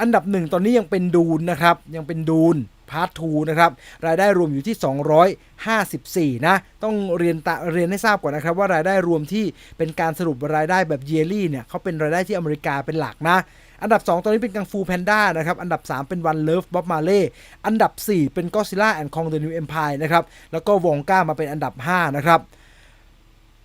อันดับหนึ่งตอนนี้ยังเป็นดูนนะครับ ยังเป็นดูนพาร์ท2นะครับ รายได้รวมอยู่ที่ 254 นะ ต้องเรียนตะเรียนให้ทราบก่อนนะครับ ว่ารายได้รวมที่เป็นการสรุปรายได้แบบเยลี่เนี่ยเขาเป็นรายได้ที่อเมริกาเป็นหลักนะ อันดับ 2 ตอนนี้เป็นกังฟูแพนด้านะครับ อันดับ 3 เป็นวันเลิฟบ๊อบมาเล่อันดับ 4 เป็นก็ซิล่าแอนด์คองเดนิวเอ็มพายนะครับ แล้วก็วองก้ามาเป็นอันดับ 5 นะครับ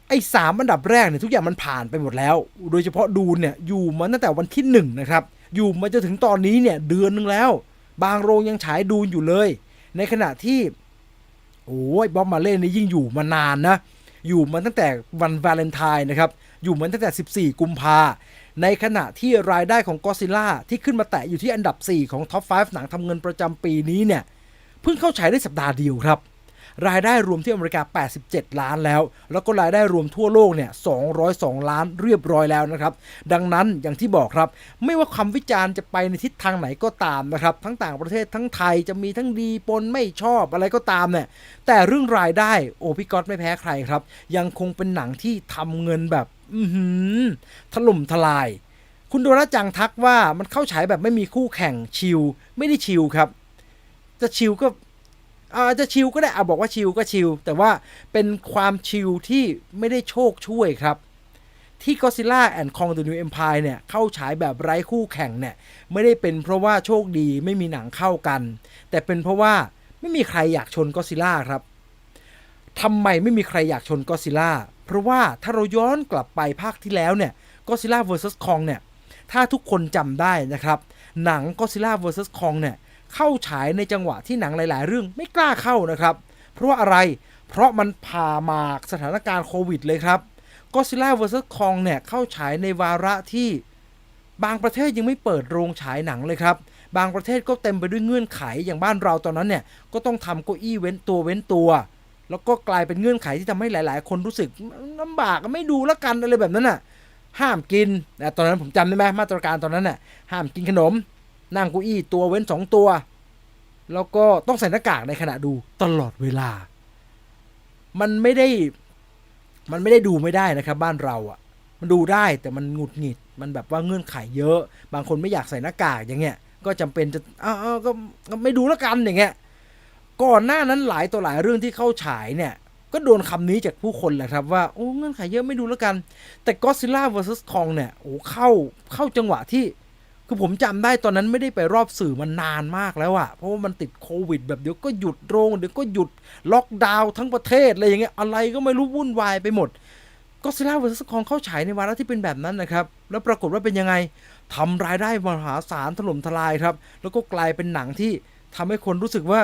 ไอ้สามอันดับแรกเนี่ยทุกอย่างมันผ่านไปหมดแล้ว โดยเฉพาะดูนเนี่ยอยู่มาตั้งแต่วันที่หนึ่งนะครับ อยู่มาจนถึงตอนนี้เนี่ยเดือนนึงแล้ว บางโรงยังฉายดูนอยู่เลย ในขณะที่โอ้ยบ๊อบมาเล่นี่ยิ่งอยู่มานานนะ อยู่มาตั้งแต่วันวาเลนไทน์นะครับ อยู่มาตั้งแต่ 14 กุมภาในขณะที่รายได้ของก็ซิล่าที่ขึ้นมาแตะอยู่ที่อันดับ 4 ของท็อป 5 หนังทำเงินประจำปีนี้เนี่ย เพิ่งเข้าฉายได้สัปดาห์เดียวครับ รายได้รวมที่อเมริกา 87 ล้านแล้ว แล้วก็รายได้รวมทั่วโลกเนี่ย 202 ล้านเรียบร้อยแล้วนะครับ ดังนั้นอย่างที่บอกครับ ไม่ว่าคำวิจารณ์จะไปในทิศทางไหนก็ตามนะครับ ทั้งต่างประเทศทั้งไทยจะมีทั้งดีปนไม่ชอบอะไรก็ตามเนี่ย แต่เรื่องรายได้โอพี่ก๊อตไม่แพ้ใครครับ ยังคงเป็นหนังที่ทำเงินแบบ อือหือถล่มทลาย คุณโดราจังทักว่ามันเข้าฉายแบบไม่มีคู่แข่งชิลไม่ได้ชิลครับจะชิลก็ อาจจะชิลก็ได้เอาบอกว่าชิลก็ชิลแต่ว่าเป็นความชิลที่ไม่ได้โชคช่วยครับ ที่ Godzilla and Kong the New Empire เนี่ยเข้าฉายแบบไร้คู่แข่งเนี่ยไม่ได้เป็นเพราะว่าโชคดีไม่มีหนังเข้ากัน แต่เป็นเพราะว่าไม่มีใครอยากชนก็ซิล่าครับทำไมไม่มีใครอยากชนก็ซิล่าเพราะว่าถ้าเราย้อนกลับไปภาคที่แล้วเนี่ยก็ซิล่า vs Kong เนี่ยถ้าทุกคนจำได้นะครับ หนัง Godzilla vs Kong เนี่ย เข้าฉายในจังหวะที่หนังหลาย ๆ เรื่องไม่กล้าเข้านะครับ เพราะว่าอะไรเพราะมันผ่ามากสถานการณ์โควิดเลยครับ Godzilla vs Kong เนี่ยเข้าฉายในวาระที่บางประเทศยังไม่เปิดโรงฉายหนังเลยครับ บางประเทศก็เต็มไปด้วยเงื่อนไขอย่างบ้านเราตอนนั้นเนี่ยก็ต้องทำเก้าอี้เว้นตัวเว้นตัว แล้วก็กลายเป็นเงื่อนไขที่ทำให้หลาย ๆ คนรู้สึกลำบากไม่ดูล้วกันอะไรแบบนั้นน่ะห้ามกินนะตอนนั้นผมจำได้ไหมมาตรการตอนนั้นน่ะห้ามกินขนม นั่งเก้าอี้ตัวเว้นสองตัว แล้วก็ต้องใส่หน้ากากในขณะดูตลอดเวลา มันไม่ได้ มันไม่ได้ดูไม่ได้นะครับ บ้านเราอะ่ะ มันดูได้แต่มันหงุดหงิด มันแบบว่าเงื่อนไขเยอะ บางคนไม่อยากใส่หน้ากากอย่างเงี้ย ก็จำเป็นจะอ้าวก็ก็ไม่ดูแล้วกันอย่างเงี้ย ก่อนหน้านั้นหลายตัวหลายเรื่องที่เข้าฉายเนี่ยก็โดนคำนี้จากผู้คนแหละครับว่าโอ้เงื่อนไขเยอะไม่ดูแล้วกัน แต่ Godzilla vs Kong เนี่ยโอ้เข้าเข้าจังหวะที่ คือผมจำได้ตอนนั้นไม่ได้ไปรอบสื่อมันนานมากแล้วอะเพราะว่ามันติดโควิด แบบเดี๋ยวก็หยุดโรงเดี๋ยวก็หยุดล็อกดาวน์ทั้งประเทศอะไรอย่างเงี้ยอะไรก็ไม่รู้วุ่นวายไปหมด Godzilla vs Kong เข้าฉายในวาระที่เป็นแบบนั้นนะครับ แล้วปรากฏว่าเป็นยังไงทำรายได้มหาศาลถล่มทลายครับ แล้วก็กลายเป็นหนังที่ทำให้คนรู้สึกว่า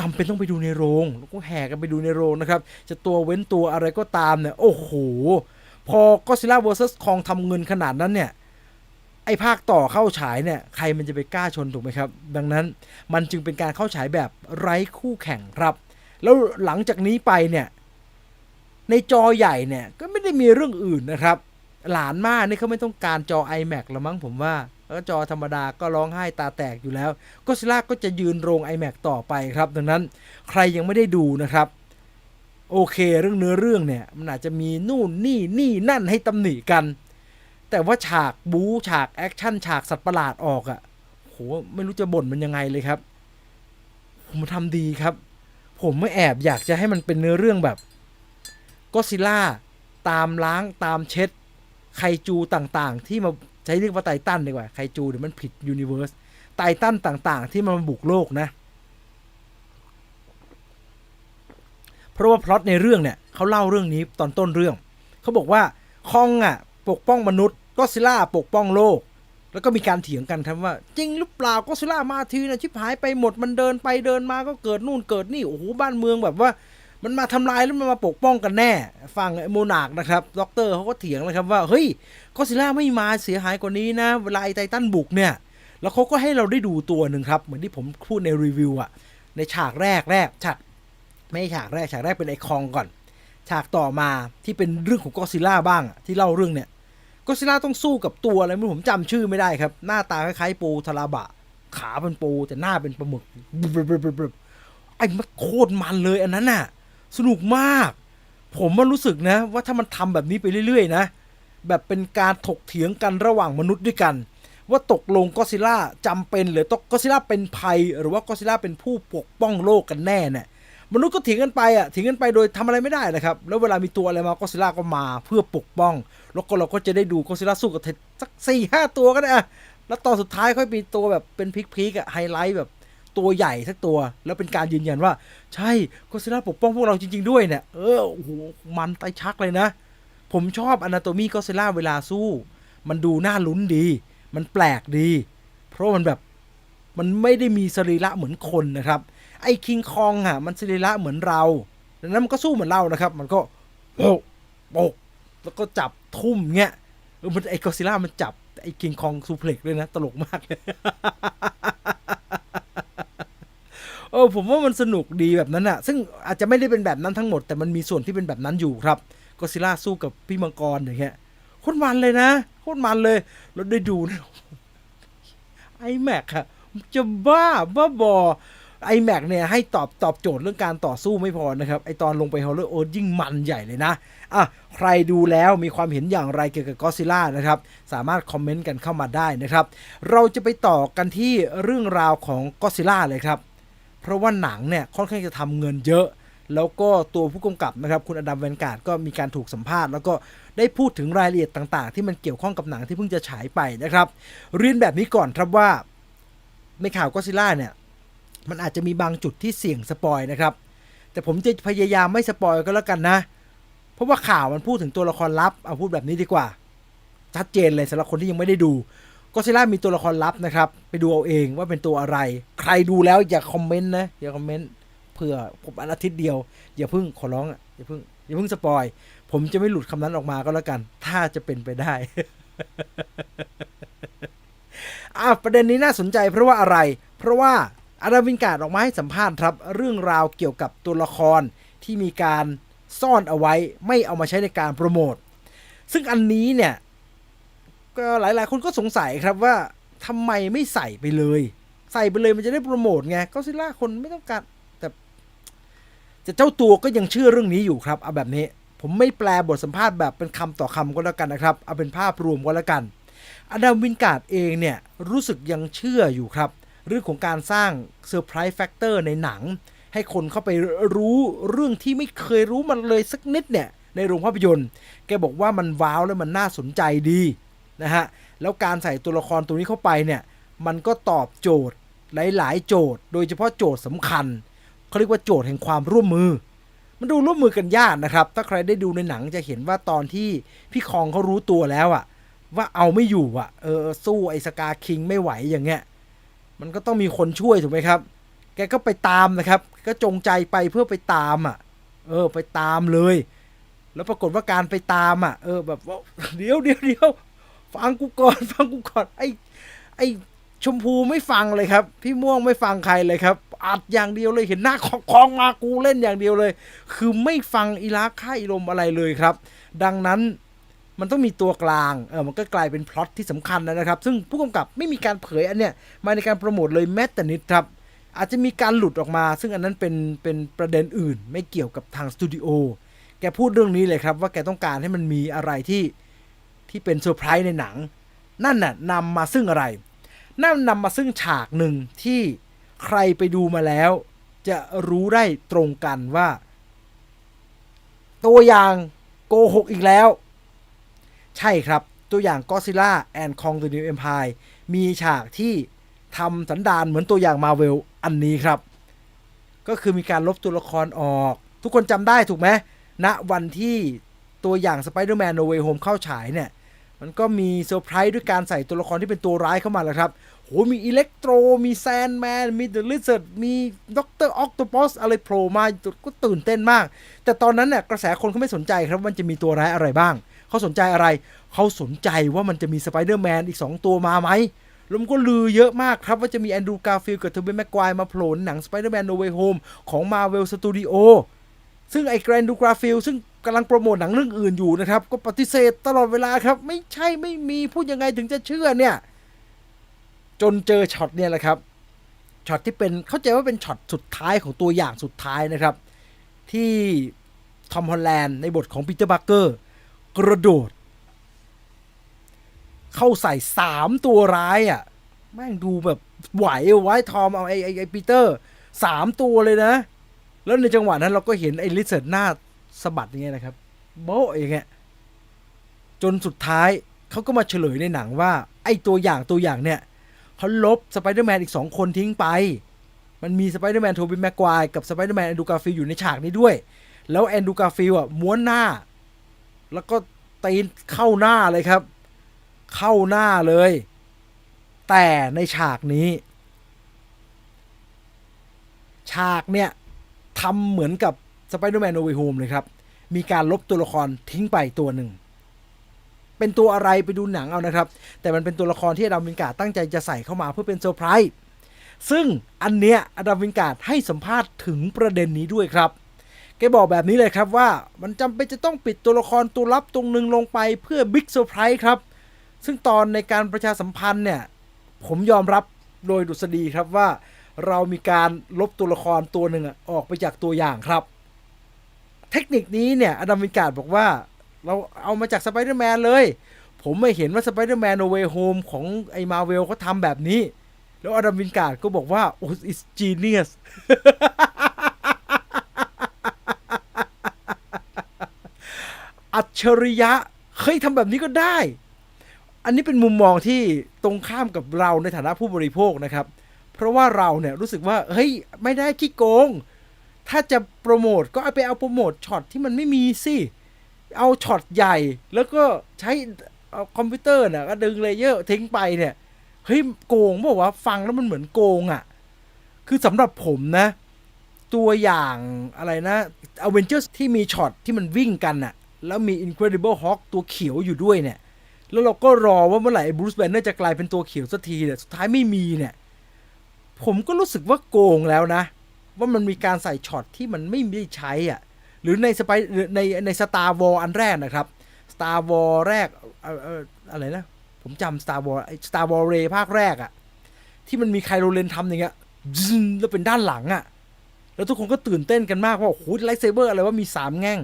จำเป็นต้องไปดูในโรง แล้วก็แห่กันไปดูในโรงนะครับ จะตัวเว้นตัวอะไรก็ตามเนี่ย โอ้โห พอ Godzilla vs Kong ทำเงินขนาดนั้นเนี่ย ไอ้ภาคต่อเข้าฉายเนี่ยใครมันจะไปกล้าชนถูกไหมครับ ดังนั้นมันจึงเป็นการเข้าฉายแบบไร้คู่แข่งครับ แล้วหลังจากนี้ไปเนี่ยในจอใหญ่เนี่ยก็ไม่ได้มีเรื่องอื่นนะครับ หลานมากนี่เขาไม่ต้องการจอ iMac ล้วมั้งผมว่าแล้วจอธรรมดาก็ร้องไห้ตาแตกอยู่แล้วก็ซิล่าก็จะยืนโรง iMac ต่อไปครับ ดังนั้นใครยังไม่ได้ดูนะครับ โอเคเรื่องเนื้อเรื่องเนี่ยมันอาจจะมีนู่นนี่นี่นั่นให้ตำหนิกัน แต่ว่าฉากบู๊ฉากแอคชั่นฉากสัตว์ประหลาดออกอะ่ะโหไม่รู้จะบ่นมันยังไงเลยครับ ผมทำดีครับ ผมไม่แอบอยากจะให้มันเป็นเนื้อเรื่องแบบก็ซิล่าตามล้างตามเช็ด ไคจูต่างๆ ที่มาใช้เรียกว่าไททันดีกว่าไคจูเดี๋ยวมันผิดยูนิเวอร์สไททันต่างๆ ที่มันมาบุกโลกนะ เพราะว่าพล็อตในเรื่องเนี่ยเขาเล่าเรื่องนี้ตอนต้นเรื่อง เขาบอกว่าคองอะ ปกป้องมนุษย์ ก็ซิล่าปกป้องโลก แล้วก็มีการเถียงกันครับว่า จริงหรือเปล่าก็ซิล่ามาทีนะชิบหายไปหมดมันเดินไปเดินมาก็เกิดนู่นเกิดนี่โอ้โหบ้านเมืองแบบว่า มันมาทำลายแล้วมันมาปกป้องกันแน่ฟังไอโมนาร์กนะครับด็อกเตอร์เขาก็เถียงเลยครับว่าเฮ้ยก็ซิล่าไม่มาเสียหายกว่านี้นะเวลาไอไททันบุกเนี่ย แล้วเขาก็ให้เราได้ดูตัวหนึ่งครับเหมือนที่ผมพูดในรีวิวอะในฉากแรกแรกฉากไม่ฉากแรกฉากแรกเป็นไอคองก่อน ฉากต่อมาที่เป็นเรื่องของก็ซิล่าบ้างที่เล่าเรื่องเนี่ย ก็ซิล่าต้องสู้กับตัวอะไรไม่ผมจำชื่อไม่ได้ครับ หน้าตาคล้ายๆปูทาราบะ ขาเป็นปูแต่หน้าเป็นปลาหมึกไอ้มันโคตรมันเลยอันนั้นน่ะ สนุกมาก ผมมันรู้สึกนะ ว่าถ้ามันทำแบบนี้ไปเรื่อยๆนะ แบบเป็นการถกเถียงกันระหว่างมนุษย์ด้วยกัน ว่าตกลงก็ซิล่าจำเป็นหรือตกก็ซิล่าเป็นภัย หรือว่าก็ซิล่าเป็นผู้ปกป้องโลกกันแน่เนี่ย มนุษย์ก็ถิงกันไปอะถิงกันไปโดยทำอะไรไม่ได้นะครับ แล้วเวลามีตัวอะไรมาก็ซิล่าก็มาเพื่อปกป้อง แล้วก็เราก็จะได้ดูก็ซิล่าสู้กับเทดสักสี่ห้าตัวก็ได้อะแล้วตอนสุดท้ายค่อยมีตัวแบบเป็นพีคๆอะไฮไลท์แบบตัวใหญ่สักตัว แล้วเป็นการยืนยันว่า ใช่ก็ซิล่าปกป้องพวกเราจริง ๆด้วยเนี่ยเออโอ้โหมันไตชักเลยนะ ผมชอบอนาโตมีก็ซิล่าเวลาสู้ มันดูน่าลุ้นดี มันแปลกดี เพราะมันแบบมันไม่ได้มีสรีระเหมือนคนนะครับ ไอ้คิงคองอะมันสรีระเหมือนเราดังนั้นมันก็สู้เหมือนเรานะครับ มันก็โปกโปกแล้วก็จับทุ่มเงี้ยเออมันไอ้ก็ซิล่ามันจับไอ้คิงคองซูเพล็กด้วยนะ ตลกมากเลยเออผมว่ามันสนุกดีแบบนั้นอะซึ่งอาจจะไม่ได้เป็นแบบนั้นทั้งหมด แต่มันมีส่วนที่เป็นแบบนั้นอยู่ครับก็ซิล่าสู้กับพี่มังกรอย่างเงี้ยโคตรมันเลยนะโคตรมันเลยแล้วได้ดูนะไอแม็กอะจะบ้าบ้าบอ ไอแม็กเนี่ยให้ตอบตอบโจทย์เรื่องการต่อสู้ไม่พอนะครับ ไอตอนลงไปฮอลเลอร์โอยิ่งมันใหญ่เลยนะ อะ ใครดูแล้วมีความเห็นอย่างไรเกี่ยวกับก็ซิล่านะครับ สามารถคอมเมนต์กันเข้ามาได้นะครับ เราจะไปต่อกันที่เรื่องราวของก็ซิล่าเลยครับ เพราะว่าหนังเนี่ยค่อนข้างจะทำเงินเยอะ แล้วก็ตัวผู้กำกับนะครับคุณอดัมแวนการ์ดก็มีการถูกสัมภาษณ์แล้วก็ได้พูดถึงรายละเอียดต่าง ๆ ที่มันเกี่ยวข้องกับหนังที่เพิ่งจะฉายไปนะครับเรียนแบบนี้ก่อนครับว่าในข่าวก็ซิล่าเนี่ย มันอาจจะมีบางจุดที่เสี่ยงสปอยนะครับ แต่ผมจะพยายามไม่สปอยก็แล้วกันนะ เพราะว่าข่าวมันพูดถึงตัวละครลับ เอาพูดแบบนี้ดีกว่า ชัดเจนเลยสำหรับคนที่ยังไม่ได้ดูก็ซิล่ามีตัวละครลับนะครับ ไปดูเอาเองว่าเป็นตัวอะไร ใครดูแล้วอย่าคอมเมนต์นะอย่าคอมเมนต์เผื่อผมอันอาทิตย์เดียว อย่าเพิ่งขอร้องอะอย่าเพิ่งอย่าเพิ่งสปอย ผมจะไม่หลุดคำนั้นออกมาก็แล้วกัน ถ้าจะเป็นไปได้อะประเด็นนี้น่าสนใจเพราะว่าอะไร เพราะว่า อาดาวินการ์ดออกมาให้สัมภาษณ์ครับเรื่องราวเกี่ยวกับตัวละครที่มีการซ่อนเอาไว้ไม่เอามาใช้ในการโปรโมท ซึ่งอันนี้เนี่ยก็หลายๆ คนก็สงสัยครับว่าทำไมไม่ใส่ไปเลย ใส่ไปเลยมันจะได้โปรโมทไงก็ซิล่าคนไม่ต้องการแต่แต่เจ้าตัวก็ยังเชื่อเรื่องนี้อยู่ครับเอาแบบนี้ ผมไม่แปลบทสัมภาษณ์แบบเป็นคำต่อคำก็แล้วกันนะครับ เอาเป็นภาพรวมก็แล้วกันอดัมวินการ์ดเองเนี่ยรู้สึกยังเชื่ออยู่ครับ เรื่องของการสร้างเซอร์ไพรส์แฟกเตอร์ในหนัง ให้คนเข้าไปรู้เรื่องที่ไม่เคยรู้มันเลยสักนิดเนี่ย ในโรงภาพยนตร์ แกบอกว่ามันว้าวและมันน่าสนใจดีนะฮะ แล้วการใส่ตัวละครตัวนี้เข้าไปเนี่ย มันก็ตอบโจทย์หลาย ๆ โจทย์ โดยเฉพาะโจทย์สำคัญเขาเรียกว่าโจทย์แห่งความร่วมมือ มันดูร่วมมือกันยากนะครับ ถ้าใครได้ดูในหนังจะเห็นว่าตอนที่พี่คองเขารู้ตัวแล้วอะว่าเอาไม่อยู่อะเออสู้ไอ้สกาคิงไม่ไหวอย่างเงี้ย มันก็ต้องมีคนช่วยถูกไหมครับ แกก็ไปตามนะครับ ก็จงใจไปเพื่อไปตามอะ เออ ไปตามเลย แล้วปรากฏว่าการไปตามอะ เออ แบบว่าเดี๋ยวเดี๋ยวเดี๋ยวฟังกูก่อนฟังกูก่อนไอ้ไอ้ชมพูไม่ฟังเลยครับ พี่ม่วงไม่ฟังใครเลยครับอัดอย่างเดียวเลยเห็นหน้าของคองมากูเล่นอย่างเดียวเลย คือไม่ฟังอีลักค่ายลมอะไรเลยครับ ดังนั้น มันต้องมีตัวกลางเออมันก็กลายเป็นพล็อตที่สำคัญนะครับ ซึ่งผู้กำกับไม่มีการเผยอันเนี้ยมาในการโปรโมทเลยแม้แต่นิดครับ อาจจะมีการหลุดออกมา ซึ่งอันนั้นเป็นเป็นประเด็นอื่น ไม่เกี่ยวกับทางสตูดิโอแกพูดเรื่องนี้เลยครับ ว่าแกต้องการให้มันมีอะไรที่ที่เป็นเซอร์ไพรส์ในหนัง นั่นน่ะนำมาซึ่งอะไรนั่นนำมาซึ่งฉากหนึ่งที่ใครไปดูมาแล้ว จะรู้ได้ตรงกันว่า ตัวอย่างโกหกอีกแล้ว ใช่ครับ ตัวอย่าง Godzilla and Kong the New Empire มีฉากที่ทำสันดานเหมือนตัวอย่างมาเวลอันนี้ครับ ก็คือมีการลบตัวละครออก ทุกคนจำได้ถูกไหมณวันที่ตัวอย่าง Spider-Man No Way Home เข้าฉายเนี่ย มันก็มีเซอร์ไพรส์ด้วยการใส่ตัวละครที่เป็นตัวร้ายเข้ามาแล้วครับโหมีอิเล็กโทร มีแซนแมน มีเดอะลิซ a r d มีด็อกเตอร์ออ t โตปอสอะไรโผล่มาก็ตื่นเต้นมาก แต่ตอนนั้นเนี่ยกระแสคนเขาไม่สนใจครับว่ามันจะมีตัวร้ายอะไรบ้าง เขาสนใจอะไร เขาสนใจว่ามันจะมีสไปเดอร์แมนอีก 2 ตัวมาไหมแล้วมันก็ลือเยอะมากครับ ว่าจะมีแอนดรูการ์ฟิลกับเทอร์เบนแม็กควายมาโผล่ในหนัง Spider-Man No Way Home ของ Marvel Studio ซึ่งไอ้แกรนดูกราฟิลซึ่งกำลังโปรโมทหนังเรื่องอื่นอยู่นะครับ ก็ปฏิเสธตลอดเวลาครับ ไม่ใช่ไม่มีพูดยังไงถึงจะเชื่อเนี่ย จนเจอช็อตเนี่ยแหละครับช็อตที่เป็นเข้าใจว่าเป็นช็อตสุดท้ายของตัวอย่างสุดท้ายนะครับ ที่ทอมฮอลแลนด์ในบทของปีเตอร์บัคเกอร์ กระโดด เข้าใส่สามตัวร้ายอะ แม่งดูแบบไหวไว้ทอมเอาไอ้ไอ้ไอ้ปีเตอร์สามตัวเลยนะ แล้วในจังหวะนั้นเราก็เห็นไอ้ลิซเซิร์ดหน้าสะบัดอย่างเงี้ยนะครับโบ๊ะอย่างเงี้ยจนสุดท้ายเขาก็มาเฉลยในหนังว่า ไอ้ตัวอย่างตัวอย่างเนี่ยเขาลบสไปเดอร์แมนอีกสองคนทิ้งไป มันมีสไปเดอร์แมนโทบิแม็กควายกับสไปเดอร์แมนแอนดูการ์ฟิลอยู่ในฉากนี้ด้วย แล้วแอนดูการ์ฟิลอะม้วนหน้า แล้วก็ตีนเข้าหน้าเลยครับ เข้าหน้าเลย แต่ในฉากนี้ ฉากเนี่ยทำเหมือนกับสไปเดอร์แมนโนเว y h โฮมเลยครับ มีการลบตัวละครทิ้งไปตัวหนึ่ง เป็นตัวอะไรไปดูหนังเอานะครับ แต่มันเป็นตัวละครที่อดัมวินการ์ตั้งใจจะใส่เข้ามาเพื่อเป็นเซอร์ไพรส์ซึ่งอันเนี้ยอดัมวินการ์ให้สัมภาษณ์ถึงประเด็นนี้ด้วยครับ แกบอกแบบนี้เลยครับว่ามันจำเป็นจะต้องปิดตัวละครตัวลับตรงหนึ่งลงไปเพื่อบิ๊กเซอร์ไพรส์ครับ ซึ่งตอนในการประชาสัมพันธ์เนี่ย ผมยอมรับโดยดุษฎีครับว่า เรามีการลบตัวละครตัวหนึ่งอะออกไปจากตัวอย่างครับ เทคนิคนี้เนี่ยอดัมวินการ์ดบอกว่าเราเอามาจากสไปเดอร์แมนเลย ผมไม่เห็นว่าสไปเดอร์แมนโนเว y h โฮมของไอมาเวลเขาทำแบบนี้ แล้วอดัมวินการ์ดก็บอกว่าโอ้ it's genius อัจฉริยะเฮ้ยทำแบบนี้ก็ได้ อันนี้เป็นมุมมองที่ตรงข้ามกับเราในฐานะผู้บริโภคนะครับ เพราะว่าเราเนี่ยรู้สึกว่าเฮ้ยไม่ได้ขี้โกง ถ้าจะโปรโมทก็เอาไปเอาโปรโมทช็อตที่มันไม่มีสิเอาช็อตใหญ่แล้วก็ใช้เอาคอมพิวเตอร์น่ะก็ดึงเลเยอร์ทิ้งไปเนี่ยเฮ้ยโกงบอกว่าฟังแล้วมันเหมือนโกงอะ่ะ คือสำหรับผมนะ ตัวอย่างอะไรนะอเวนเจอร์ที่มีช็อตที่มันวิ่งกันอะ่ะ แล้วมี Incredible Hulk ตัวเขียวอยู่ด้วยเนี่ย แล้วเราก็รอว่าเมื่อไหร่บรูซแบนเนอร์จะกลายเป็นตัวเขียวสักทีเนี่ย สุดท้ายไม่มีเนี่ย ผมก็รู้สึกว่าโกงแล้วนะ ว่ามันมีการใส่ช็อตที่มันไม่ได้ใช้อะ หรือในสไปในในสตาร์วอลอันแรกนะครับสตาร์วอลแรกอะไรนะ ผมจำสตาร์วอลสตาร์วอลเรภาคแรกอะที่มันมีไคโรเลนทำอย่างเงี้ยแล้วเป็นด้านหลังอะแล้วทุกคนก็ตื่นเต้นกันมากว่าโอ้โหไลท์เซเบอร์อะไรว่ามีสามแง่ง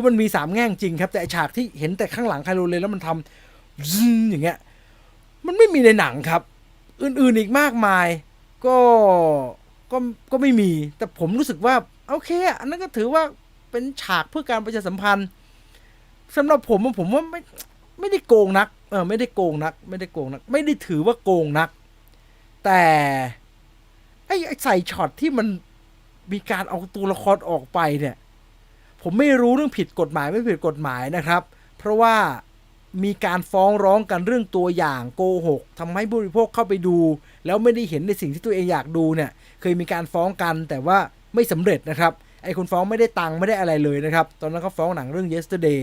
คือมันมีสามแง่งจริงครับ แต่ฉากที่เห็นแต่ข้างหลังไคโรเลนแล้วมันทำซึอย่างเงี้ย มันไม่มีในหนังครับ อื่นๆอีกมากมาย ก็ก็ก็ไม่มี แต่ผมรู้สึกว่า โอเค อันนั้นก็ถือว่าเป็นฉากเพื่อการประชาสัมพันธ์สำหรับผมผมว่าไม่ไม่ได้โกงนัก เออไม่ได้โกงนัก ไม่ได้โกงนัก ไม่ได้ถือว่าโกงนัก แต่ไอ้ไอ้ใส่ช็อตที่มันมีการเอาตัวละครออกไปเนี่ย ผมไม่รู้เรื่องผิดกฎหมายไม่ผิดกฎหมายนะครับ เพราะว่ามีการฟ้องร้องกันเรื่องตัวอย่างโกหกทำให้ผู้บริโภคเข้าไปดู แล้วไม่ได้เห็นในสิ่งที่ตัวเองอยากดูเนี่ย เคยมีการฟ้องกันแต่ว่าไม่สำเร็จนะครับไอ้คนฟ้องไม่ได้ตังค์ไม่ได้อะไรเลยนะครับ ตอนนั้นเขาฟ้องหนังเรื่อง yesterday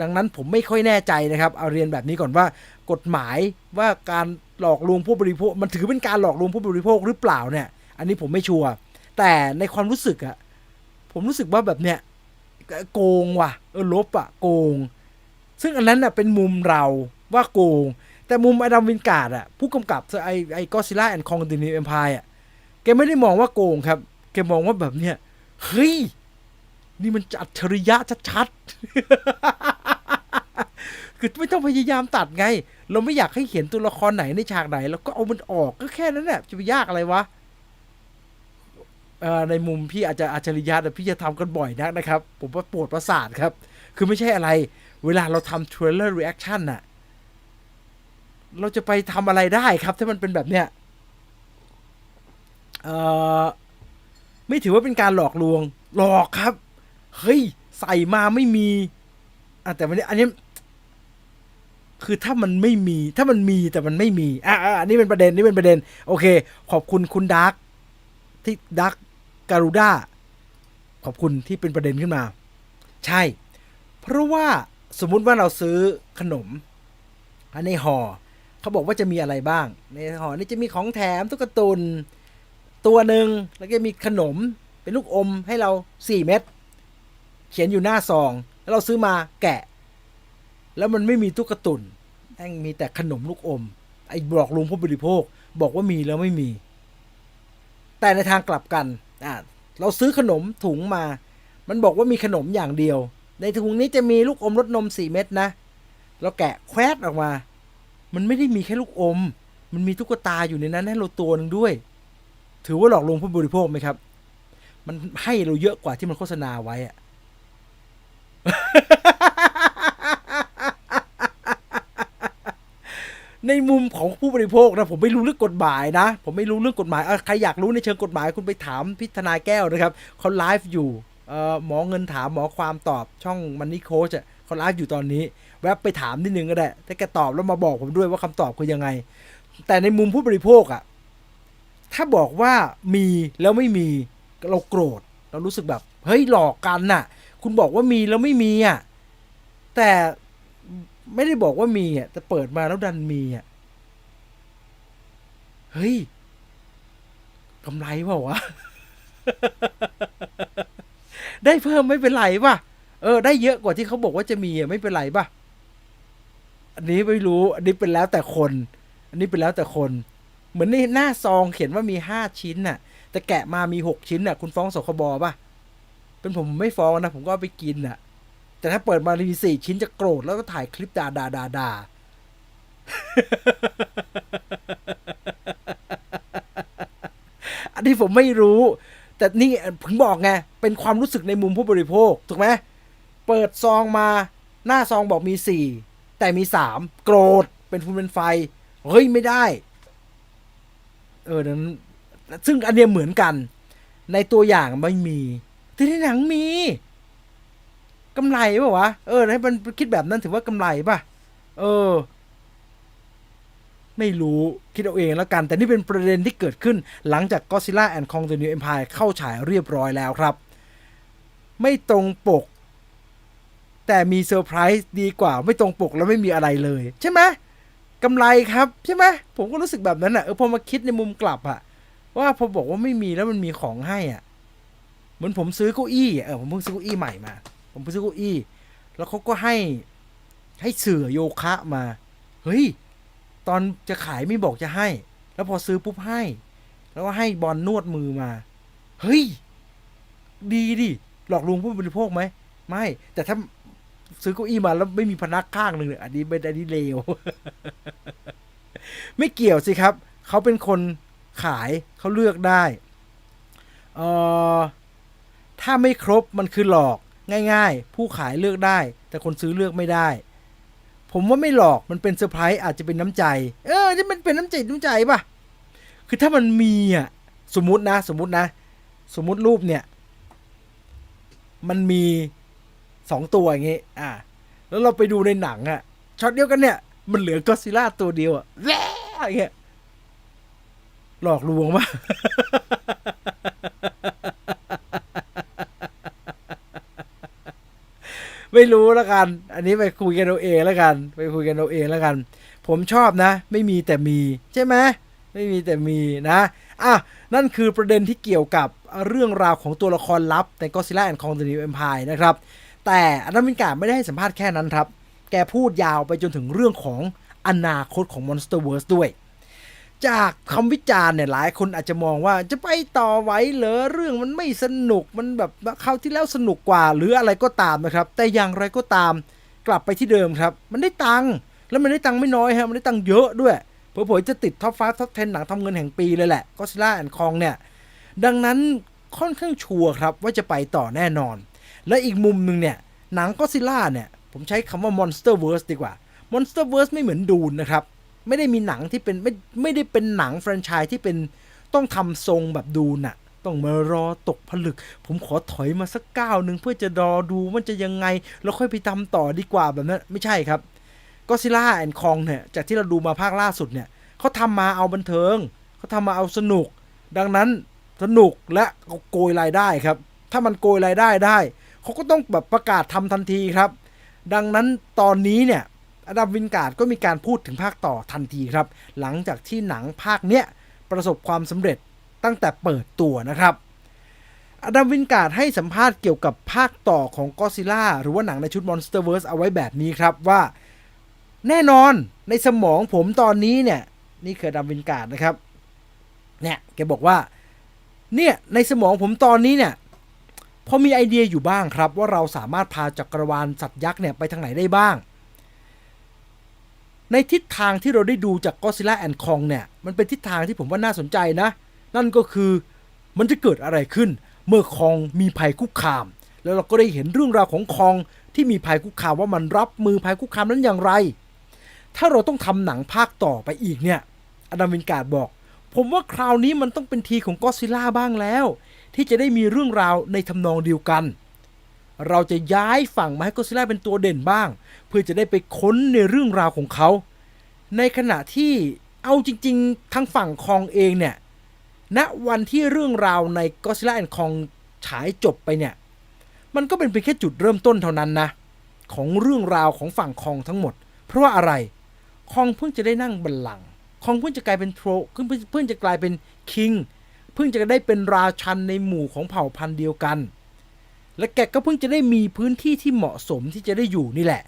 ดังนั้นผมไม่ค่อยแน่ใจนะครับ เอาเรียนแบบนี้ก่อนว่ากฎหมายว่าการหลอกลวงผู้บริโภค มันถือเป็นการหลอกลวงผู้บริโภคหรือเปล่าเนี่ย อันนี้ผมไม่ชัวร์แต่ในความรู้สึกอะ ผมรู้สึกว่าแบบเนี้ยโกงว่ะเออลบอะโกง ซึ่งอันนั้นน่ะเป็นมุมเราว่าโกง แต่มุมอดัมวินการ์ดอะผู้กำกับไอไอก็ซิล่าแอนด์คองตินีเอ็มพายอะแกไม่ได้มองว่าโกงครับ แกมองว่าแบบเนี้ยเฮ้ยนี่มันอัจฉริยะชัดๆ คือไม่ต้องพยายามตัดไง เราไม่อยากให้เห็นตัวละครไหนในฉากไหนเราก็เอามันออกก็แค่นั้นแหละจะไปยากอะไรวะ ในมุมพี่อาจจะอัจฉริยะแต่พี่จะทำกันบ่อยนักนะครับ ผมว่าปวดประสาทครับ คือไม่ใช่อะไร เวลาเราทำ trailer reaction น่ะ เราจะไปทำอะไรได้ครับ ถ้ามันเป็นแบบเนี้ยเออไม่ถือว่าเป็นการหลอกลวง หลอกครับ เฮ้ย ใส่มาไม่มีอะแต่วันนี้อันนี้ คือถ้ามันไม่มี ถ้ามันมีแต่มันไม่มีอะอันนี้เป็นประเด็นนี่เป็นประเด็น โอเค ขอบคุณคุณดาร์กที่ดาร์ก การูด้าขอบคุณที่เป็นประเด็นขึ้นมา ใช่ เพราะว่าสมมุติว่าเราซื้อขนมในห่อเขาบอกว่าจะมีอะไรบ้าง ในห่อนี้จะมีของแถมตุ๊กตุนตัวหนึ่งแล้วก็มีขนมเป็นลูกอมให้เราสี่เม็ดเขียนอยู่หน้าซอง แล้วเราซื้อมาแกะ แล้วมันไม่มีตุ๊กตุนแม่งมีแต่ขนมลูกอม ไอ้บอกลุงผู้บริโภค บอกว่ามีแล้วไม่มี แต่ในทางกลับกัน อะเราซื้อขนมถุงมา มันบอกว่ามีขนมอย่างเดียว ในถุงนี้จะมีลูกอมรสนมสี่เม็ดนะ เราแกะแควดออกมา มันไม่ได้มีแค่ลูกอม มันมีตุ๊กตาอยู่ในนั้นให้เราตัวหนึ่งด้วย ถือว่าหลอกลวงผู้บริโภคไหมครับ มันให้เราเยอะกว่าที่มันโฆษณาไว้อะ ในมุมของผู้บริโภคนะผมไม่รู้เรื่องกฎหมายนะ ผมไม่รู้เรื่องกฎหมายใครอยากรู้ในเชิงกฎหมายคุณไปถามพิธนายแก้วนะครับเขาไลฟ์อยู่หมอเงินถามหมอความตอบช่องมันนี่โค้ชเขาไลฟ์อยู่ตอนนี้ แวบไปถามนิดนึงก็ได้ถ้าแกตอบแล้วมาบอกผมด้วยว่าคำตอบคือยังไง แต่ในมุมผู้บริโภคอะถ้าบอกว่ามีแล้วไม่มีเราโกรธ เรารู้สึกแบบ เฮ้ยหลอกกันน่ะ คุณบอกว่ามีแล้วไม่มีอะแต่ ไม่ได้บอกว่ามีอะแต่เปิดมาแล้วดันมีอะเฮ้ยกำไรเปล่าวะ ได้เพิ่มไม่เป็นไรป่ะ เออ ได้เยอะกว่าที่เขาบอกว่าจะมีอะไม่เป็นไรป่ะ อันนี้ไม่รู้ อันนี้เป็นแล้วแต่คน อันนี้เป็นแล้วแต่คน เหมือนในหน้าซองเขียนว่ามีห้าชิ้นน่ะ แต่แกะมามีหกชิ้นน่ะ คุณฟ้องสคบป่ะ เป็นผมไม่ฟ้องนะ ผมก็ไปกินน่ะ แต่ถ้าเปิดมามีสี่ชิ้นจะโกรธแล้วก็ถ่ายคลิปด่าด่าด่าด่าอันนี้ผมไม่รู้ แต่นี่ผมบอกไง เป็นความรู้สึกในมุมผู้บริโภค ถูกไหมเปิดซองมาหน้าซองบอกมีสี่แต่มีสามโกรธเป็นฟูนเป็นไฟ เฮ้ย ไม่ได้ เออนั้นซึ่งอันเนี้ยเหมือนกัน ในตัวอย่างไม่มีแต่ในหนังมี กำไรป่าวะเออให้มันคิดแบบนั้นถือว่ากำไรป่ะเออ ไม่รู้คิดเอาเองแล้วกัน แต่นี่เป็นประเด็นที่เกิดขึ้นหลังจาก Godzilla and Kong the New Empire เข้าฉายเรียบร้อยแล้วครับ ไม่ตรงปก แต่มีเซอร์ไพรส์ดีกว่า ไม่ตรงปกแล้วไม่มีอะไรเลย ใช่ไหมกำไรครับใช่ไหมผมก็รู้สึกแบบนั้นอะเออพอมาคิดในมุมกลับอะว่าพอบอกว่าไม่มีแล้วมันมีของให้อะ เหมือนผมซื้อเก้าอี้เออผมเพิ่งซื้อเก้าอี้ใหม่มา ผมไปซื้อเก้าอี้ แล้วเขาก็ให้ให้เสื่อโยคะมา เฮ้ย ตอนจะขายไม่บอกจะให้ แล้วพอซื้อปุ๊บให้ แล้วก็ให้บอลนวดมือมา เฮ้ย ดีดิ หลอกลวงผู้บริโภคไหม ไม่ แต่ถ้าซื้อเก้าอี้มาแล้วไม่มีพนักข้างหนึ่งเนี่ยอันนี้เป็นอันนี้เลว ไม่เกี่ยวสิครับ เขาเป็นคนขายเขาเลือกได้ เออถ้าไม่ครบมันคือหลอก ง่าย ๆ ผู้ขายเลือกได้ แต่คนซื้อเลือกไม่ได้ ผมว่าไม่หลอกมันเป็นเซอร์ไพรส์อาจจะเป็นน้ำใจ เออนี่มันเป็นน้ำใจน้ำใจป่ะ คือถ้ามันมีอะสมมตินะ สมมตินะ สมมติรูปเนี่ย มันมีสองตัวอย่างงี้อะแล้วเราไปดูในหนังอะช็อตเดียวกันเนี่ย มันเหลือก็ซิล่าตัวเดียวอะแว่อย่างเงี้ยหลอกลวงป่ะ ไม่รู้แล้วกัน อันนี้ไปคุยกันเอาเองแล้วกัน ไปคุยกันเอาเองแล้วกัน ผมชอบนะ ไม่มีแต่มีใช่ไหมไม่มีแต่มีนะอะนั่นคือประเด็นที่เกี่ยวกับเรื่องราวของตัวละครลับใน Godzilla and Kong the New Empire นะครับ แต่อดัมวินการ์ไม่ได้ให้สัมภาษณ์แค่นั้นครับ แกพูดยาวไปจนถึงเรื่องของอนาคตของ Monsterverse ด้วย จากคำวิจารณ์เนี่ยหลายคนอาจจะมองว่าจะไปต่อไหวเหรอเรื่องมันไม่สนุกมันแบบคราวที่แล้วสนุกกว่า หรืออะไรก็ตามนะครับ แต่อย่างไรก็ตามกลับไปที่เดิมครับ มันได้ตังค์แล้วมันได้ตังค์ไม่น้อยฮะมันได้ตังค์เยอะด้วยเผอๆจะติดท็อป5ท็อป10หนังทำเงินแห่งปีเลยแหละก็ซิล่าแอนคองเนี่ยดังนั้นค่อนข้างชัวร์ครับว่าจะไปต่อแน่นอน และอีกมุมหนึ่งเนี่ยหนังก็ซิล่าเนี่ยผมใช้คำว่า Monsterverse ดีกว่า Monsterverse ไม่เหมือนดูนนะครับ ไม่ได้มีหนังที่เป็นไม่ไม่ได้เป็นหนังแฟรนไชส์ที่เป็นต้องทำทรงแบบดูน่ะ ต้องมารอตกผลึก ผมขอถอยมาสักก้าวหนึ่งเพื่อจะรอดูมันจะยังไง แล้วค่อยไปทำต่อดีกว่าแบบนั้นไม่ใช่ครับก็ซิล่าแอนคองเนี่ยจากที่เราดูมาภาคล่าสุดเนี่ยเขาทำมาเอาบันเทิงเขาทำมาเอาสนุก ดังนั้นสนุกและโกยรายได้ครับ ถ้ามันโกยรายได้ได้ เขาก็ต้องแบบประกาศทำทันทีครับ ดังนั้นตอนนี้เนี่ย อดัมวินการ์ดก็มีการพูดถึงภาคต่อทันทีครับ หลังจากที่หนังภาคเนี้ยประสบความสำเร็จตั้งแต่เปิดตัวนะครับ อดัมวินการ์ดให้สัมภาษณ์เกี่ยวกับภาคต่อของก็ซิล่าหรือว่าหนังในชุด Monsterverse เอาไว้แบบนี้ครับว่า แน่นอนในสมองผมตอนนี้เนี่ย นี่คืออดัมวินการ์ดนะครับ เนี่ยแกบอกว่า เนี่ยในสมองผมตอนนี้เนี่ยพอมีไอเดียอยู่บ้างครับ ว่าเราสามารถพาจักรวาลสัตว์ยักษ์เนี่ยไปทางไหนได้บ้าง ในทิศทางที่เราได้ดูจาก Godzilla and Kong เนี่ย มันเป็นทิศทางที่ผมว่าน่าสนใจนะ นั่นก็คือมันจะเกิดอะไรขึ้น เมื่อคองมีภัยคุกคาม แล้วเราก็ได้เห็นเรื่องราวของคองที่มีภัยคุกคามว่ามันรับมือภัยคุกคามนั้นอย่างไร ถ้าเราต้องทำหนังภาคต่อไปอีกเนี่ยอดัมวินการ์ดบอก ผมว่าคราวนี้มันต้องเป็นทีของก็ซิล่าบ้างแล้ว ที่จะได้มีเรื่องราวในทำนองเดียวกัน เราจะย้ายฝั่งมาให้ก็ซิล่าเป็นตัวเด่นบ้าง เพื่อจะได้ไปค้นในเรื่องราวของเขา ในขณะที่เอาจริง ๆทั้งฝั่งคองเองเนี่ยณวันที่เรื่องราวใน Godzilla and Kong ฉายจบไปเนี่ย มันก็เป็นเพียงแค่จุดเริ่มต้นเท่านั้นนะ ของเรื่องราวของฝั่งคองทั้งหมด เพราะว่าอะไรคองเพิ่งจะได้นั่งบัลลังก์คองเพิ่งจะกลายเป็นโทรเพิ่งเพิ่งจะกลายเป็นคิงเพิ่งจะได้เป็นราชันในหมู่ของเผ่าพันธุ์เดียวกัน และแกก็เพิ่งจะได้มีพื้นที่ที่เหมาะสมที่จะได้อยู่นี่แหละ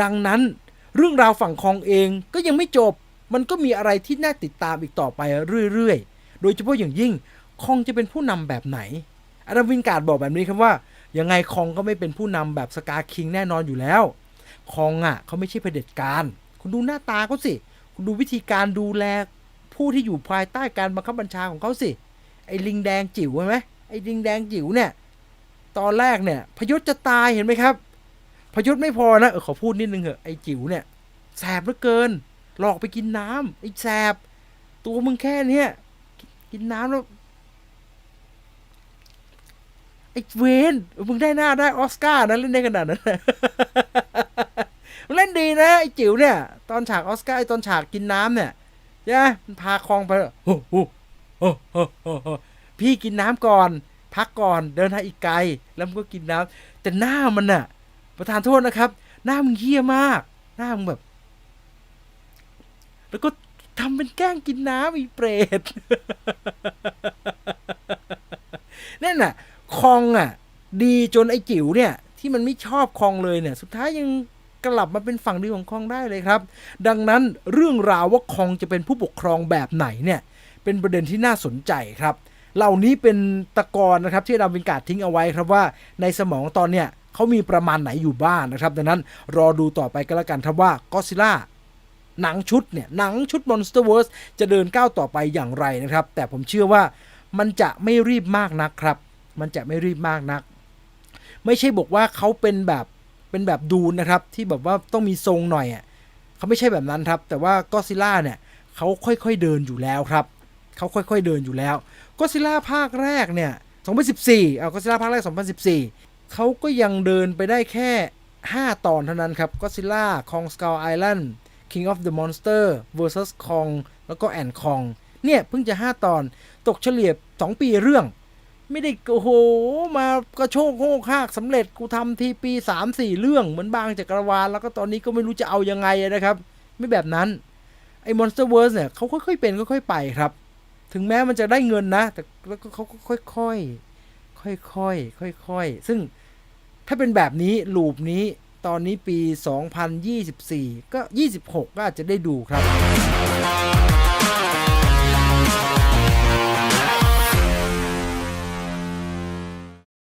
ดังนั้นเรื่องราวฝั่งคองเองก็ยังไม่จบ มันก็มีอะไรที่น่าติดตามอีกต่อไปเรื่อยๆ โดยเฉพาะอย่างยิ่งคองจะเป็นผู้นำแบบไหนอดัมวินการ์ดบอกแบบนี้ครับว่า ยังไงคองก็ไม่เป็นผู้นำแบบสกาคิงแน่นอนอยู่แล้ว คองอะเขาไม่ใช่เผด็จการ คุณดูหน้าตาเขาสิ คุณดูวิธีการดูแลผู้ที่อยู่ภายใต้การบังคับบัญชาของเขาสิ ไอ้ลิงแดงจิ๋วใช่ไหมไอ้ลิงแดงจิ๋วเนี่ย ตอนแรกเนี่ยพยศจะตายเห็นไหมครับ พยศไม่พอนะเออขอพูดนิดนึงเหอะไอ้จิ๋วเนี่ยแสบเหลือเกิน หลอกไปกินน้ำไอ้แสบ ตัวมึงแค่เนี้ยกินน้ำแล้วไอ้เวนมึงได้หน้าได้ออสการ์นะเล่นได้ขนาดนั้นมันเล่นดีนะไอ้จิ๋วเนี่ย ตอนฉากออสการ์ไอ้ตอนฉากกินน้ำเนี่ยใช่ไหมมันพาคลองไปโอ้โหพี่กินน้ำก่อน พักก่อนเดินทางอีกไกล แล้วมันก็กินน้ำแต่หน้ามันน่ะ ประธานโทษนะครับ หน้ามึงเหี้ยมาก หน้ามึงแบบ แล้วก็ทำเป็นแกล้งกินน้ำอีเปรตนั่นน่ะ คองอะ ดีจนไอ้จิ๋วเนี่ย ที่มันไม่ชอบคองเลยเนี่ย สุดท้ายยังกลับมาเป็นฝั่งดีของคองได้เลยครับ ดังนั้นเรื่องราวว่าคองจะเป็นผู้ปกครองแบบไหนเนี่ย เป็นประเด็นที่น่าสนใจครับ เหล่านี้เป็นตะกอนนะครับที่ดาวินกาดทิ้งเอาไว้ครับว่าในสมองตอนเนี้ย เขามีประมาณไหนอยู่บ้างนะครับ ดังนั้นรอดูต่อไปก็แล้วกันครับว่าก็ซิล่าหนังชุดเนี่ยหนังชุด Monsterverse จะเดินก้าวต่อไปอย่างไรนะครับ แต่ผมเชื่อว่ามันจะไม่รีบมากนักครับ มันจะไม่รีบมากนัก ไม่ใช่บอกว่าเขาเป็นแบบเป็นแบบดูนนะครับ ที่แบบว่าต้องมีทรงหน่อยอะเขาไม่ใช่แบบนั้นครับ แต่ว่าก็ซิล่าเนี่ยเขาค่อยๆเดินอยู่แล้วครับเขาค่อยๆเดินอยู่แล้วก็ซิล่าภาคแรกเนี่ย2014เอาก็ซิล่าภาคแรก 2014 เขาก็ยังเดินไปได้แค่ 5 ตอนเท่านั้นครับก็ซิล่าคองสก l ลไอแลนด์ King of the Monster vs Kong แล้วก็แอนคองเนี่ย เพิ่งจะ 5 ตอนตกเฉลี่ย 2 ปีเรื่อง ไม่ได้โอ้โห มากระโชกโหกหากสำเร็จกูทำทีปี 3 4 เรื่องเหมือนบางจักรวาล แล้วก็ตอนนี้ก็ไม่รู้จะเอายังไงนะครับ ไม่แบบนั้น ไอ้ Monsterverse เนี่ยเขาค่อยๆเป็นค่อยๆไปครับ ถึงแม้มันจะได้เงินนะ แต่แล้วก็เขาก็ค่อยๆ ค่อยๆค่อยๆซึ่งถ้าเป็นแบบนี้ลูปนี้ตอนนี้ปี 2024 ก็ 26 ก็อาจจะได้ดูครับ